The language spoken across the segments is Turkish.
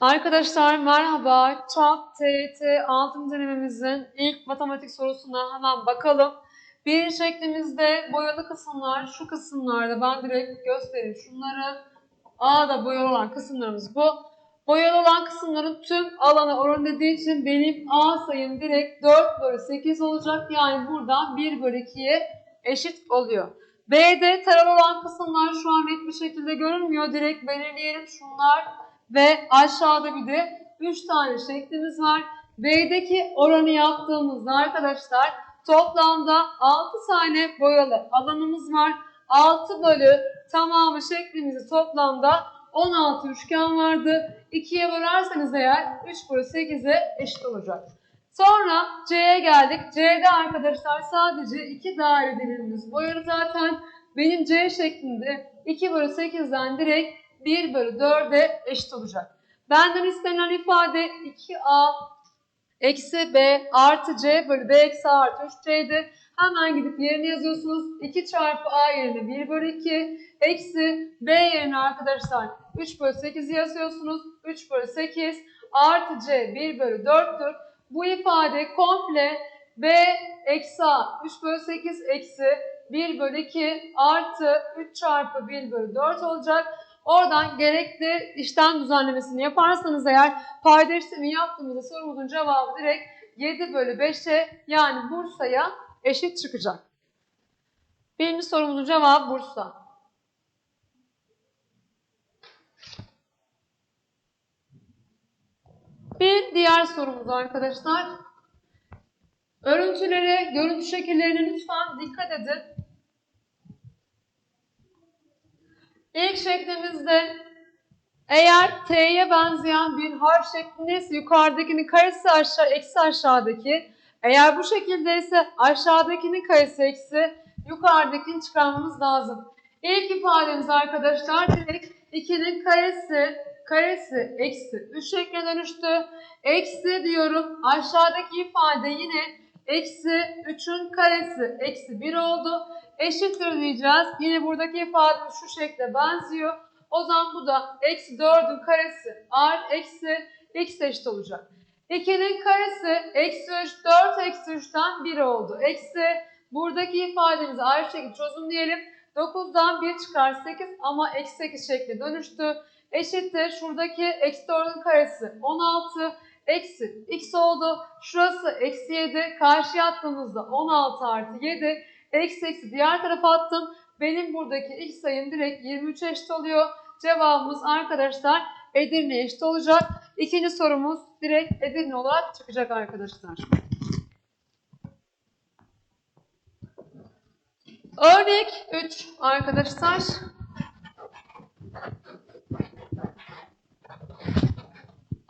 Arkadaşlar merhaba. TAP TYT 6. denememizin ilk matematik sorusuna hemen bakalım. Bir şeklimizde boyalı kısımlar şu kısımlarda ben direkt göstereyim şunları. A'da boyalı olan kısımlarımız bu. Boyalı olan kısımların tüm alana oran dediği için benim A sayım direkt 4 bölü 8 olacak. Yani buradan 1 bölü 2'ye eşit oluyor. B'de taralı olan kısımlar şu an net bir şekilde görünmüyor. Direkt belirleyelim şunlar ve aşağıda bir de 3 tane şeklimiz var. B'deki oranı yaptığımızda arkadaşlar toplamda 6 tane boyalı alanımız var. 6 bölü tamamı şeklimizi toplamda 16 üçgen vardı. 2'ye bölerseniz eğer 3 bölü 8'e eşit olacak. Sonra C'ye geldik. C'de arkadaşlar sadece 2 daire dilimimiz boyalı zaten. Benim C şeklinde 2 bölü 8'den direkt 1 bölü 4'e eşit olacak. Benden istenilen ifade 2A eksi B artı C bölü B eksi A artı 3C'ydi. Hemen gidip yerine yazıyorsunuz. 2 çarpı A yerine 1 bölü 2 eksi B yerine arkadaşlar 3 bölü 8 yazıyorsunuz. 3 bölü 8 artı C 1 bölü 4'tür. Bu ifade komple B eksi A 3 bölü 8 eksi 1 bölü 2 artı 3 çarpı 1 bölü 4 olacak. Oradan gerekli işlem düzenlemesini yaparsanız eğer payda işlemi yaptığımızda sorumuzun cevabı direkt 7 bölü 5'e yani Bursa'ya eşit çıkacak. Birinci sorumuzun cevabı Bursa. Bir diğer sorumuz arkadaşlar. Örüntülere, görüntü şekillerine lütfen dikkat edin. İlk şeklimizde eğer T'ye benzeyen bir harf şeklindeyse yukarıdakinin karesi aşağı, eksi aşağıdaki. Eğer bu şekilde ise aşağıdakinin karesi eksi, yukarıdakini çıkarmamız lazım. İlk ifademiz arkadaşlar direkt 2'nin karesi, karesi eksi 3 şekline dönüştü. Eksi diyorum aşağıdaki ifade yine eksi 3'ün karesi eksi 1 oldu. Eşittir diyeceğiz. Yine buradaki ifademiz şu şekle benziyor. O zaman bu da eksi 4'ün karesi art eksi x eşit olacak. 2'nin karesi eksi 3, 4 eksi 3'ten 1 oldu. Eksi buradaki ifademizi ayrı şekilde çözümleyelim. 9'dan 1 çıkar 8 ama eksi 8 şekli dönüştü. Eşittir şuradaki eksi 4'ün karesi 16 eksi x oldu. Şurası eksi 7 karşıya attığımızda 16 artı 7 eksi eksi diğer tarafa attım. Benim buradaki x sayım direkt 23 eşit oluyor. Cevabımız arkadaşlar Edirne eşit olacak. İkinci sorumuz direkt Edirne olarak çıkacak arkadaşlar. Örnek 3 arkadaşlar.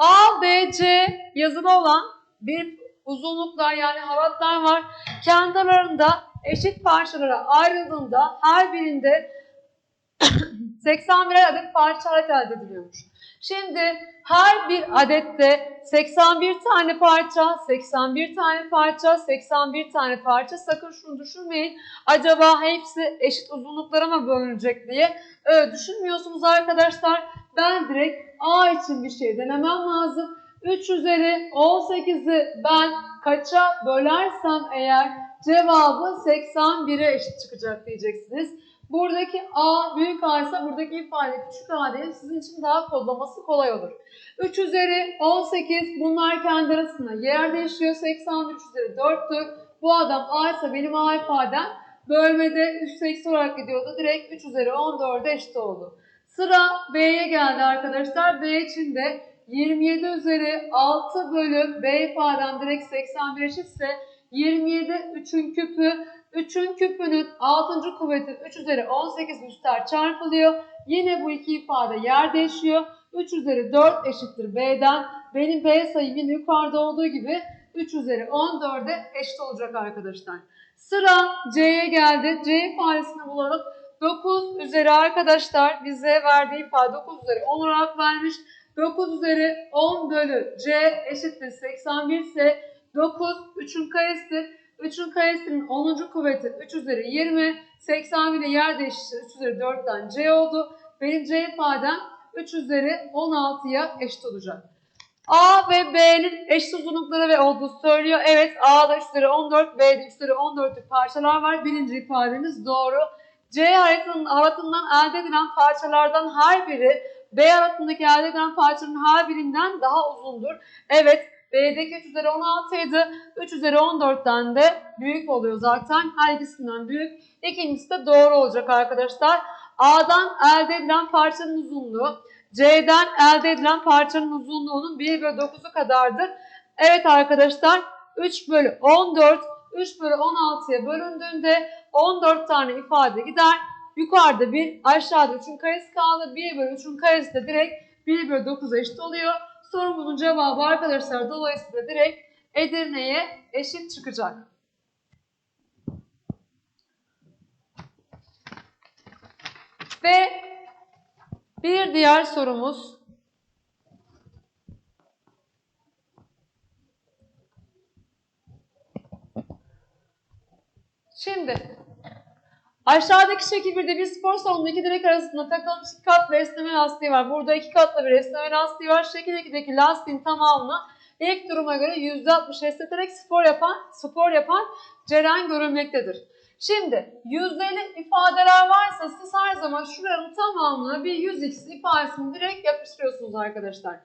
A, B, C yazılı olan bir uzunluklar yani halatlar var. Kendi aralarında eşit parçalara ayrıldığında her birinde 81 adet parça elde ediliyormuş. Şimdi her bir adette 81 tane parça, 81 tane parça, 81 tane parça. Sakın şunu düşünmeyin. Acaba hepsi eşit uzunluklara mı bölünecek diye. Öyle düşünmüyorsunuz arkadaşlar. Ben direkt A için bir şey denemem lazım. 3 üzeri 18'i ben kaça bölersem eğer cevabı 81'e eşit çıkacak diyeceksiniz. Buradaki A büyük A ise buradaki ifade küçük A değil. Sizin için daha kodlaması kolay olur. 3 üzeri 18 bunlar kendi arasında yer değişiyor. 81 3 üzeri 4'tü. Bu adam A ise benim A ifadem bölmede üst eksi olarak gidiyordu. Direkt 3 üzeri 14'e eşit oldu. Sıra B'ye geldi arkadaşlar. B için de 27 üzeri 6 bölü B ifadem direkt 81 eşitse 27 3'ün küpü 3'ün küpünün 6. kuvveti 3 üzeri 18 üstler çarpılıyor. Yine bu iki ifade yer değişiyor. 3 üzeri 4 eşittir B'den. Benim B sayım yine yukarıda olduğu gibi 3 üzeri 14'e eşit olacak arkadaşlar. Sıra C'ye geldi. C ifadesini bulalım. 9 üzeri arkadaşlar bize verdiği ifade 9 üzeri 10 olarak vermiş. 9 üzeri 10 bölü C eşittir 81 ise 9 3'ün karesidir. 3'ün karesinin 10. kuvveti 3 üzeri 20. 81'e yer değişti. 3 üzeri 4'ten C oldu. Benim C ifadem 3 üzeri 16'ya eşit olacak. A ve B'nin eşit uzunlukları ve olduğu söylüyor. Evet A'da 3 üzeri 14, B'de 3 üzeri 14'lük parçalar var. Birinci ifademiz doğru. C halatının, halatından elde edilen parçalardan her biri B halatındaki elde edilen parçanın her birinden daha uzundur. Evet B'deki 3 üzeri 16 idi. 3 üzeri 14'ten de büyük oluyor zaten. Her ikisinden büyük. İkincisi de doğru olacak arkadaşlar. A'dan elde edilen parçanın uzunluğu C'den elde edilen parçanın uzunluğunun 1 bölü 9'u kadardır. Evet arkadaşlar 3 bölü 14 3 bölü 16'ya bölündüğünde 14 tane ifade gider. Yukarıda bir aşağıda 3'ün karesi kaldı. 1 bölü 3'ün karesi de direkt 1 bölü 9'a eşit oluyor. Sorumuzun cevabı arkadaşlar dolayısıyla direkt Edirne'ye eşit çıkacak. Ve bir diğer sorumuz Şimdi aşağıdaki şekil birde bir spor salonunda iki direk arasında takılmış iki katlı esneme lastiği var. Burada iki katlı bir esneme lastiği var. Şekil 2'deki lastiğin tamamını ilk duruma göre %60 esneterek spor yapan spor yapan Ceren görülmektedir. Şimdi yüzdeli ifadeler varsa siz her zaman şuranın tamamına bir 100x ifadesini direkt yapıştırıyorsunuz arkadaşlar.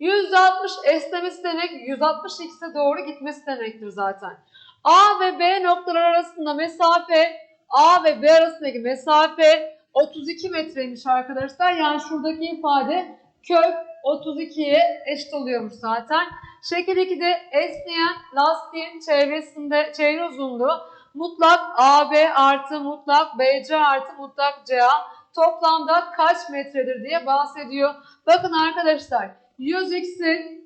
%60 esnemesi demek 160x'e doğru gitmesi demektir zaten. A ve B noktalar arasında mesafe A ve B arasındaki mesafe 32 metreymiş arkadaşlar. Yani şuradaki ifade kök 32'ye eşit oluyormuş zaten. Şekil 2'de esneyen lastiğin çevresinde çevre uzunluğu mutlak AB artı mutlak BC artı mutlak CA toplamda kaç metredir diye bahsediyor. Bakın arkadaşlar 100x'in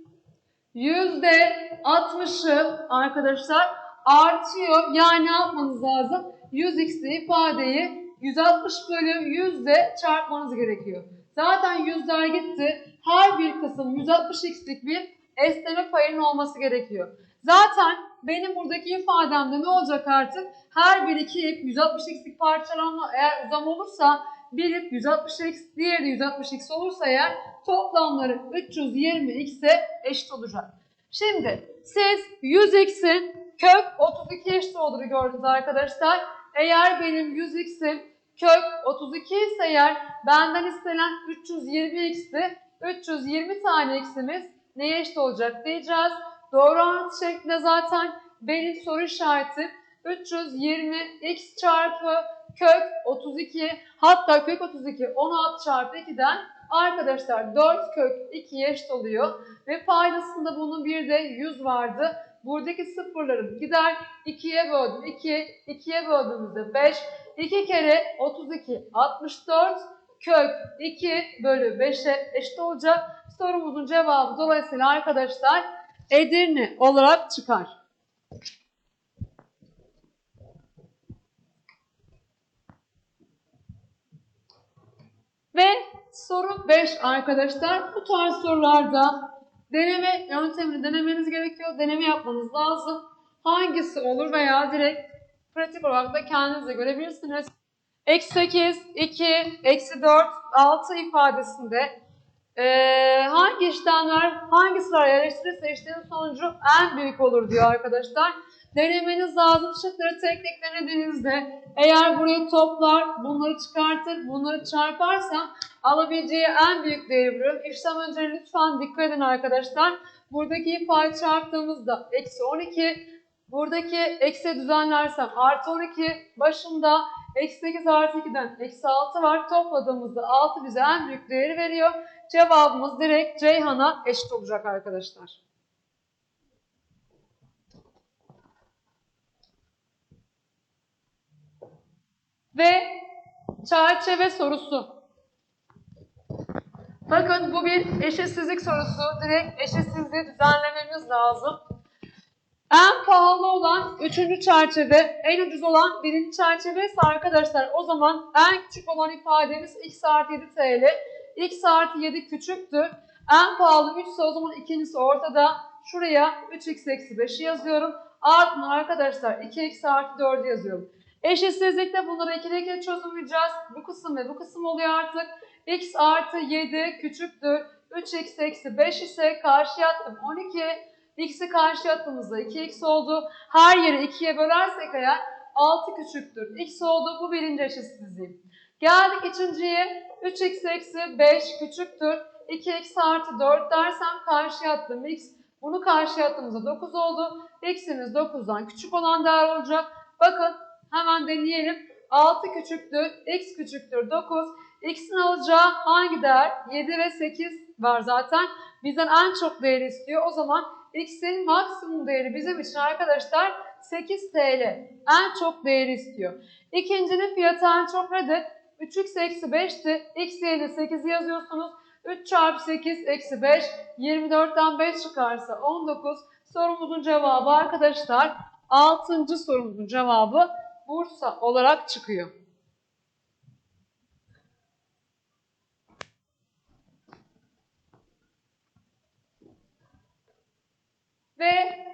%60'ı arkadaşlar artıyor. Yani ne yapmanız lazım? 100x'li ifadeyi 160 bölü 100 de çarpmanız gerekiyor. Zaten yüzler gitti. Her bir kısım 160x'lik bir esneme payının olması gerekiyor. Zaten benim buradaki ifademde ne olacak artık? Her bir iki ip 160x'lik parçalanma eğer uzam olursa bir ip 160x, diğeri de 160x olursa eğer toplamları 320x'e eşit olacak. Şimdi siz 100x'in kök 32 eşit olduğunu gördünüz arkadaşlar. Eğer benim 100x'im kök 32 ise eğer benden istenen 320x'ti. 320 tane x'imiz neye eşit olacak diyeceğiz. Doğru orantı şeklinde zaten benim soru işareti 320x çarpı kök 32 hatta kök 32 16 çarpı 2'den arkadaşlar 4 kök 2 eşit oluyor. Ve paydasında bunun bir de 100 vardı. Buradaki sıfırları gider. 2'ye böldüm 2. 2'ye böldüğümüzde 5. 2 kere 32 64 kök 2 bölü 5'e eşit olacak. Sorumuzun cevabı dolayısıyla arkadaşlar Edirne olarak çıkar. Ve soru 5 arkadaşlar. Bu tarz sorularda deneme yöntemini denemeniz gerekiyor. Deneme yapmanız lazım. Hangisi olur veya direkt pratik olarak da kendiniz de görebilirsiniz. Eksi 8, 2, eksi 4, 6 ifadesinde ee, hangi işlemler hangi sıraya yerleştirirse işlemin sonucu en büyük olur diyor arkadaşlar. Denemeniz lazım. Şıkları tek tek denediğinizde eğer burayı toplar, bunları çıkartır, bunları çarparsa alabileceği en büyük değeri buluyorum. İşlem önce lütfen dikkat edin arkadaşlar. Buradaki ifade çarptığımızda eksi 12, buradaki eksi düzenlersem artı 12, başında eksi 8 artı 2'den eksi 6 var. Topladığımızda 6 bize en büyük değeri veriyor. Cevabımız direkt Ceyhan'a eşit olacak arkadaşlar. Ve çerçeve sorusu. Bakın bu bir eşitsizlik sorusu. Direkt eşitsizliği düzenlememiz lazım. En pahalı olan üçüncü çerçeve, en ucuz olan birinci çerçeve ise arkadaşlar o zaman en küçük olan ifademiz x artı 7 TL. x artı 7 küçüktür. En pahalı 3 ise o zaman ikincisi ortada. Şuraya 3x eksi 5'i yazıyorum. Ardından arkadaşlar 2x artı 4'ü yazıyorum. Eşitsizlikte bunları ikili ikili çözümleyeceğiz. Bu kısım ve bu kısım oluyor artık. x artı 7 küçüktür. 3x eksi 5 ise karşıya attım 12. x'i karşıya attığımızda 2x oldu. Her yeri 2'ye bölersek eğer 6 küçüktür. x oldu. Bu birinci eşitsizliğim. Geldik ikinciye. 3x eksi 5 küçüktür. 2x artı 4 dersem karşıya attım x. Bunu karşıya attığımızda 9 oldu. x'imiz 9'dan küçük olan değer olacak. Bakın hemen deneyelim. 6 küçüktür, x küçüktür 9. x'in alacağı hangi değer? 7 ve 8 var zaten. Bizden en çok değer istiyor. O zaman x'in maksimum değeri bizim için arkadaşlar 8 TL. En çok değeri istiyor. İkincinin fiyatı en çok nedir? 3x eksi 5'ti. x yerine 8 yazıyorsunuz. 3 çarpı 8 eksi 5. 24'ten 5 çıkarsa 19. Sorumuzun cevabı arkadaşlar 6. sorumuzun cevabı Bursa olarak çıkıyor. Ve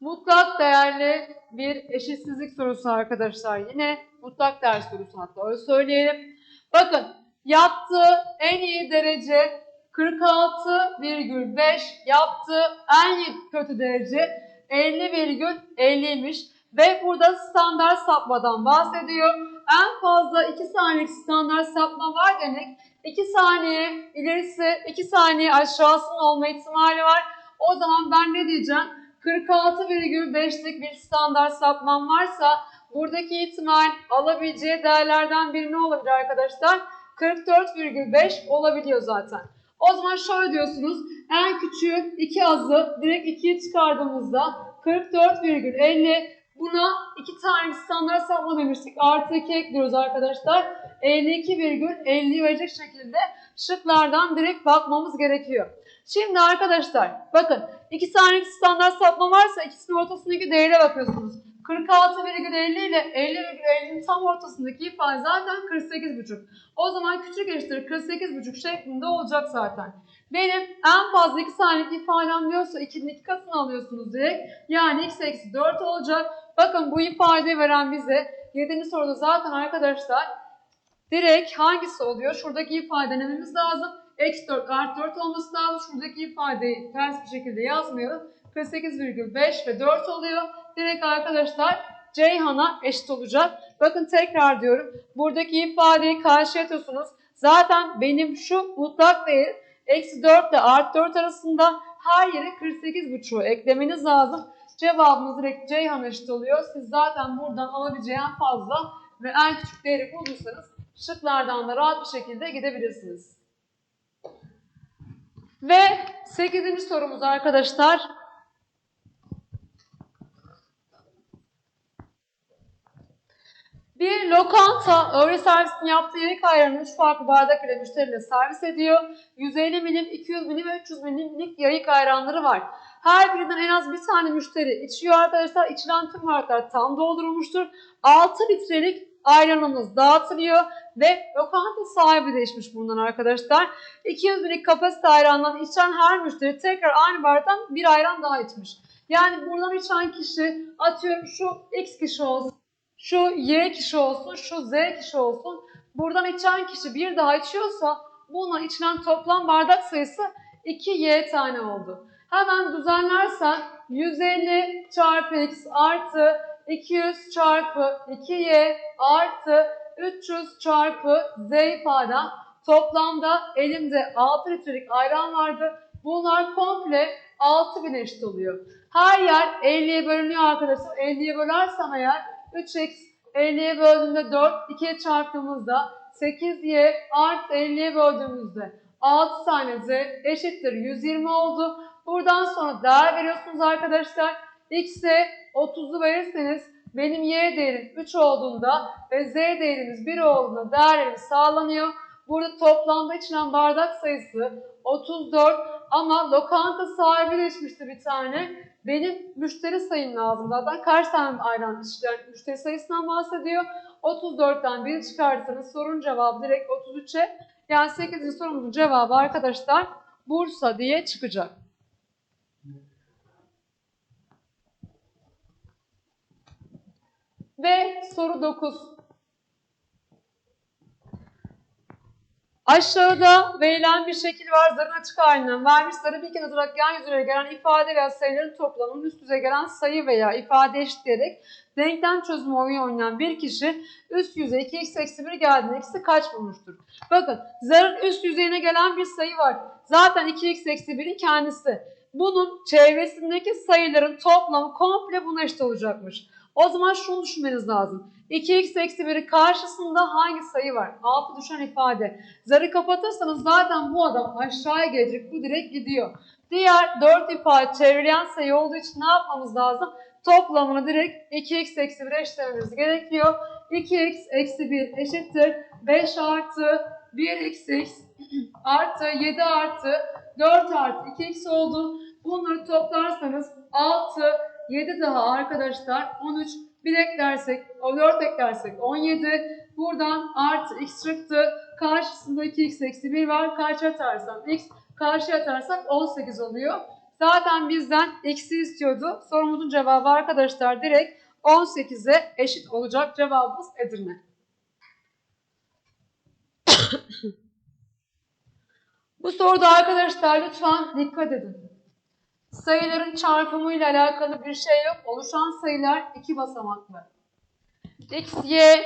mutlak değerli bir eşitsizlik sorusu arkadaşlar. Yine mutlak değer sorusu hatta öyle söyleyelim. Bakın yaptığı en iyi derece 46,5 yaptığı en kötü derece 50,50'ymiş. Ve burada standart sapmadan bahsediyor. En fazla 2 saniyelik standart sapma var demek. 2 saniye ilerisi 2 saniye aşağısının olma ihtimali var. O zaman ben ne diyeceğim? 46,5'lik bir standart sapmam varsa buradaki ihtimal alabileceği değerlerden biri ne olabilir arkadaşlar? 44,5 olabiliyor zaten. O zaman şöyle diyorsunuz. En küçüğü 2 azı direkt 2'ye çıkardığımızda 44,50 Buna iki tane standart sapma demiştik. Artı 2 ekliyoruz arkadaşlar. 52,50 verecek şekilde şıklardan direkt bakmamız gerekiyor. Şimdi arkadaşlar bakın iki tane standart sapma varsa ikisinin ortasındaki değere bakıyorsunuz. 46,50 ile 50,50'nin tam ortasındaki ifade zaten 48,5. O zaman küçük eşittir 48,5 şeklinde olacak zaten. Benim en fazla 2 saniyelik ifadem diyorsa 2'nin 2 katını alıyorsunuz direkt. Yani x eksi 4 olacak. Bakın bu ifadeyi veren bize 7. soruda zaten arkadaşlar direkt hangisi oluyor? Şuradaki ifade denememiz lazım. Eksi 4 artı 4 olması lazım. Şuradaki ifadeyi ters bir şekilde yazmıyorum. 48,5 ve 4 oluyor. Direkt arkadaşlar Ceyhan'a eşit olacak. Bakın tekrar diyorum. Buradaki ifadeyi karşıya atıyorsunuz. Zaten benim şu mutlak değer eksi 4 ile artı 4 arasında her yere 48,5'u eklemeniz lazım. Cevabımız direkt Ceyhan eşit oluyor. Siz zaten buradan alabileceği en fazla ve en küçük değeri bulursanız şıklardan da rahat bir şekilde gidebilirsiniz. Ve 8. sorumuz arkadaşlar. Bir lokanta öğle servisini yaptığı yemek ayranını 3 farklı bardak ile müşteriyle servis ediyor. 150 milim, 200 milim ve 300 milimlik yayık ayranları var. Her birinden en az bir tane müşteri içiyor arkadaşlar. İçilen tüm bardaklar tam doldurulmuştur. 6 litrelik ayranımız dağıtılıyor ve lokanta sahibi de içmiş bundan arkadaşlar. 200 milik kapasite ayrandan içen her müşteri tekrar aynı bardaktan bir ayran daha içmiş. Yani buradan içen kişi atıyorum şu X kişi olsun, şu Y kişi olsun, şu Z kişi olsun. Buradan içen kişi bir daha içiyorsa bundan içilen toplam bardak sayısı 2Y tane oldu. Hemen düzenlersen 150 çarpı x artı 200 çarpı 2y artı 300 çarpı z ifadem. Toplamda elimde 6 litrelik ayran vardı. Bunlar komple 6000 eşit oluyor. Her yer 50'ye bölünüyor arkadaşlar. 50'ye bölersem eğer 3x 50'ye böldüğümde 4, 2'ye çarptığımızda 8y artı 50'ye böldüğümüzde 6 tane z eşittir 120 oldu. Buradan sonra değer veriyorsunuz arkadaşlar. X'e 30'u verirseniz benim Y değerim 3 olduğunda ve Z değerimiz 1 olduğunda değerlerimiz sağlanıyor. Burada toplamda içilen bardak sayısı 34 ama lokanta sahibi de içmişti bir tane. Benim müşteri sayım lazım zaten. Kaç tane ayran içtiler müşteri sayısından bahsediyor. 34'ten 1 çıkartırsanız sorun cevabı direkt 33'e. Yani 8. sorumuzun cevabı arkadaşlar Bursa diye çıkacak. Ve soru 9. Aşağıda verilen bir şekil var. Zarın açık halinden vermiş. Zarı bir kez olarak yan yüzeye gelen ifade veya sayıların toplamının üst yüze gelen sayı veya ifade eşitleyerek denklem çözümü oyunu oynayan bir kişi üst yüze 2x eksi 1 geldiğinde x'i kaç bulmuştur? Bakın zarın üst yüzeyine gelen bir sayı var. Zaten 2x eksi 1'in kendisi. Bunun çevresindeki sayıların toplamı komple buna eşit olacakmış. O zaman şunu düşünmeniz lazım. 2x eksi 1'in karşısında hangi sayı var? Altı düşen ifade. Zarı kapatırsanız zaten bu adam aşağıya gelecek. Bu direkt gidiyor. Diğer 4 ifade çevreleyen sayı olduğu için ne yapmamız lazım? Toplamını direkt 2x eksi 1'e eşitlememiz gerekiyor. 2x eksi 1 eşittir. 5 artı 1xx artı 7 artı 4 artı 2x oldu. Bunları toplarsanız 6, 7 daha arkadaşlar 13. Bir eklersek, o 4 eklersek 17. Buradan artı x çıktı. Karşısında 2x eksi 1 var. Karşı atarsam x, karşı atarsak 18 oluyor. Zaten bizden x'i istiyordu. Sorumuzun cevabı arkadaşlar direkt 18'e eşit olacak. Cevabımız Edirne. Bu soruda arkadaşlar lütfen dikkat edin. Sayıların çarpımı ile alakalı bir şey yok. Oluşan sayılar iki basamaklı. X, Y,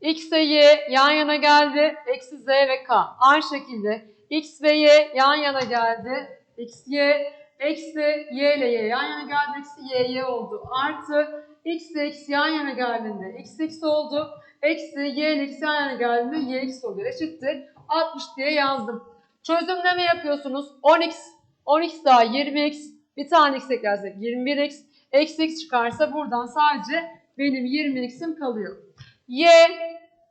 X ve Y yan yana geldi. Eksi Z ve K. Aynı şekilde X ve Y yan yana geldi. X, Y, eksi Y ile Y yan yana geldi. Eksi Y, Y oldu. Artı X ile X yan yana geldiğinde X, X oldu. Eksi Y ile X yan yana geldiğinde Y, X oluyor. Eşittir. 60 diye yazdım. Çözümleme yapıyorsunuz. 10x 10x daha 20x bir tane x eklersek 21x eksi x çıkarsa buradan sadece benim 20x'im kalıyor. y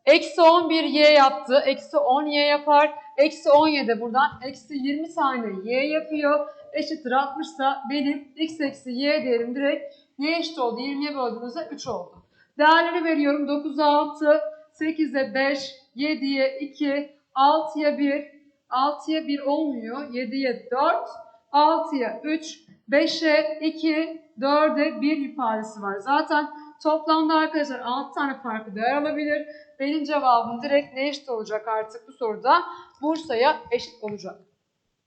eksi 11y yaptı. Eksi 10y yapar. Eksi 17 buradan eksi 20 tane y yapıyor. Eşittir 60 ise benim x eksi y değerim direkt y eşit oldu. 20'ye böldüğümüzde 3 oldu. Değerleri veriyorum. 9'a 6, 8'e 5, 7'ye 2, 6'ya 1, 6'ya 1 olmuyor. 7'ye 4, 6'ya 3, 5'e 2, 4'e 1 ifadesi var. Zaten toplamda arkadaşlar 6 tane farklı değer alabilir. Benim cevabım direkt ne eşit olacak artık bu soruda? Bursa'ya eşit olacak.